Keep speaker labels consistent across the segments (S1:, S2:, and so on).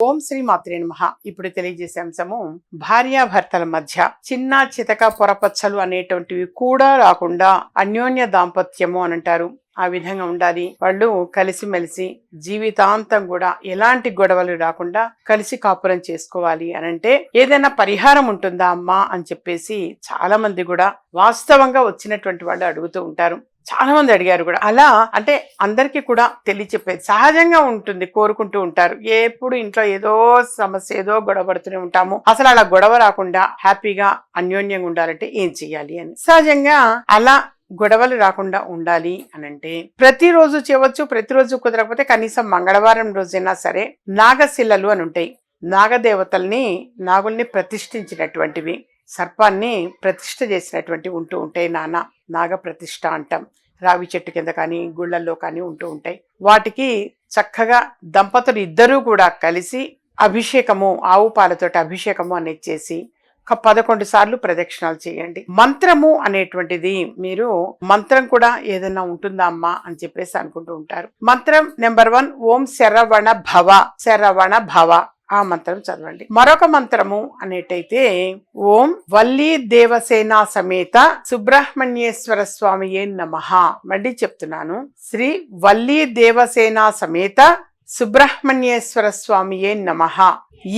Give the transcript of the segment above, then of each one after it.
S1: ఓం శ్రీ మాత్రే నమ. ఇప్పుడు తెలియజేసే అంశము భార్యాభర్తల మధ్య చిన్న చితక పొరపచ్చలు అనేటువంటివి కూడా రాకుండా అన్యోన్య దాంపత్యము అని అంటారు. ఆ విధంగా ఉండాలి. వాళ్ళు కలిసిమెలిసి జీవితాంతం కూడా ఎలాంటి గొడవలు రాకుండా కలిసి కాపురం చేసుకోవాలి అని అంటే ఏదైనా పరిహారం ఉంటుందా అమ్మా అని చెప్పేసి చాలా మంది కూడా వాస్తవంగా వచ్చినటువంటి వాళ్ళు అడుగుతూ ఉంటారు. చాలా మంది అడిగారు కూడా. అలా అంటే అందరికీ కూడా తెలియచెప్పేది. సహజంగా ఉంటుంది కోరుకుంటూ ఉంటారు. ఎప్పుడు ఇంట్లో ఏదో సమస్య ఏదో గొడవ పడుతూనే ఉంటాము. అసలు అలా గొడవ రాకుండా హ్యాపీగా అన్యోన్యంగా ఉండాలంటే ఏం చెయ్యాలి అని. సహజంగా అలా గొడవలు రాకుండా ఉండాలి అని అంటే ప్రతిరోజు చేయవచ్చు ప్రతిరోజు కుదరకపోతే కనీసం మంగళవారం రోజైనా సరే నాగశిల్లలు అని ఉంటాయి. నాగదేవతల్ని నాగుల్ని ప్రతిష్ఠించినటువంటివి. సర్పాన్ని ప్రతిష్ట చేసినటువంటి ఉంటూ ఉంటాయి నాన్న. నాగ ప్రతిష్ట అంటాం. రావి చెట్టు కింద కానీ గుళ్ళల్లో కానీ ఉంటూ ఉంటాయి. వాటికి చక్కగా దంపతులు ఇద్దరూ కూడా కలిసి అభిషేకము ఆవు పాలతోటి అభిషేకము అనేది చేసి ఒక పదకొండు సార్లు ప్రదక్షిణాలు చేయండి. మంత్రము అనేటువంటిది మీరు మంత్రం కూడా ఏదైనా ఉంటుందా అమ్మా అని చెప్పేసి అనుకుంటూ ఉంటారు. మంత్రం నెంబర్ వన్ ఓం శరవణ భవ శరవణ భవ. ఆ మంత్రం చదవండి. మరొక మంత్రము అనేటైతే ఓం వల్లీ దేవసేన సమేత సుబ్రహ్మణ్యేశ్వర స్వామి నమ మళ్ళీ చెప్తున్నాను. శ్రీ వల్లీ దేవసేన సమేత సుబ్రహ్మణ్యేశ్వర స్వామి నమ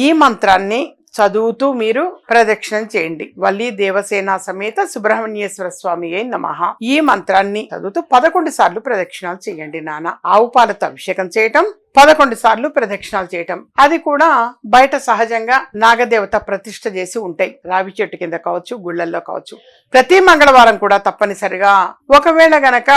S1: ఈ మంత్రాన్ని చదువుతూ మీరు ప్రదక్షిణం చేయండి. వల్లి దేవసేన సమేత సుబ్రహ్మణ్యేశ్వర స్వామి అయి నమ ఈ మంత్రాన్ని చదువుతూ పదకొండు సార్లు ప్రదక్షిణాలు చేయండి నాన్న. ఆవు పాలతో అభిషేకం చేయటం పదకొండు సార్లు ప్రదక్షిణాలు చేయటం. అది కూడా బయట సహజంగా నాగదేవత ప్రతిష్ట చేసి ఉంటాయి. రావి చెట్టు కింద కావచ్చు గుళ్ళల్లో కావచ్చు. ప్రతి మంగళవారం కూడా తప్పనిసరిగా ఒకవేళ గనక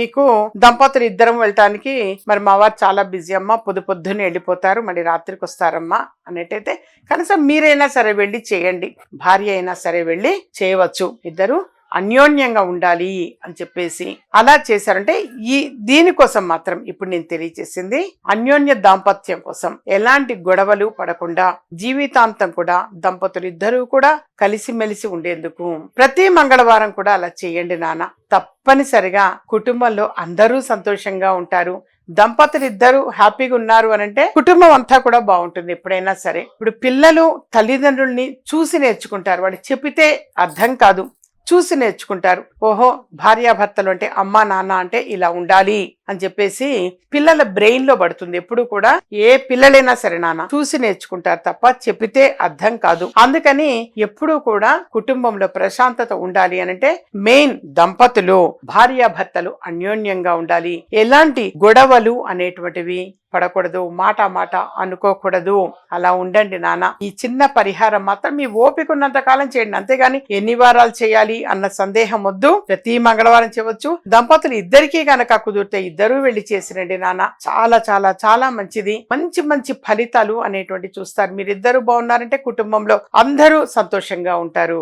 S1: మీకు దంపతులు ఇద్దరం వెళ్ళటానికి మరి మా వారు చాలా బిజీ అమ్మ పొద్దు పొద్దున్నే వెళ్ళిపోతారు మళ్ళీ రాత్రికి వస్తారమ్మా అనేటైతే కనీసం మీరైనా సరే వెళ్ళి చేయండి. భార్య అయినా సరే వెళ్ళి చేయవచ్చు. ఇద్దరు అన్యోన్యంగా ఉండాలి అని చెప్పేసి అలా చేశారంటే ఈ దీనికోసం మాత్రం ఇప్పుడు నేను తెలియచేసింది అన్యోన్య దాంపత్యం కోసం. ఎలాంటి గొడవలు పడకుండా జీవితాంతం కూడా దంపతులు ఇద్దరూ కూడా కలిసిమెలిసి ఉండేందుకు. ప్రతి మంగళవారం కూడా అలా చేయండి నాన్న. తప్పనిసరిగా కుటుంబంలో అందరూ సంతోషంగా ఉంటారు. దంపతులు ఇద్దరు హ్యాపీగా ఉన్నారు అని అంటే కుటుంబం అంతా కూడా బాగుంటుంది ఎప్పుడైనా సరే. ఇప్పుడు పిల్లలు తల్లిదండ్రుల్ని చూసి నేర్చుకుంటారు. వాళ్ళు చెప్పితే అర్థం కాదు. చూసి నేర్చుకుంటారు. ఓహో భార్యాభర్తలు అంటే అమ్మా నాన్న అంటే ఇలా ఉండాలి అని చెప్పేసి పిల్లల బ్రెయిన్లో పడుతుంది. ఎప్పుడు కూడా ఏ పిల్లలైనా సరే నాన్న చూసి నేర్చుకుంటారు తప్ప చెప్పితే అర్థం కాదు. అందుకని ఎప్పుడూ కూడా కుటుంబంలో ప్రశాంతత ఉండాలి అని అంటే మెయిన్ దంపతులు భార్యాభర్తలు అన్యోన్యంగా ఉండాలి. ఎలాంటి గొడవలు అనేటువంటివి పడకూడదు మాట మాట అనుకోకూడదు. అలా ఉండండి నాన్న. ఈ చిన్న పరిహారం మాత్రం మీ ఓపిక ఉన్నంత కాలం చేయండి. అంతేగాని ఎన్ని వారాలు చేయాలి అన్న సందేహం వద్దు. ప్రతి మంగళవారం చేయవచ్చు. దంపతులు ఇద్దరికీ గనక కుదిరితే ఇద్దరూ వెళ్ళి చేసిరండి నాన్న. చాలా చాలా చాలా మంచిది. మంచి మంచి ఫలితాలు అనేటువంటి చూస్తారు. మీరిద్దరు బాగున్నారంటే కుటుంబంలో అందరూ సంతోషంగా ఉంటారు.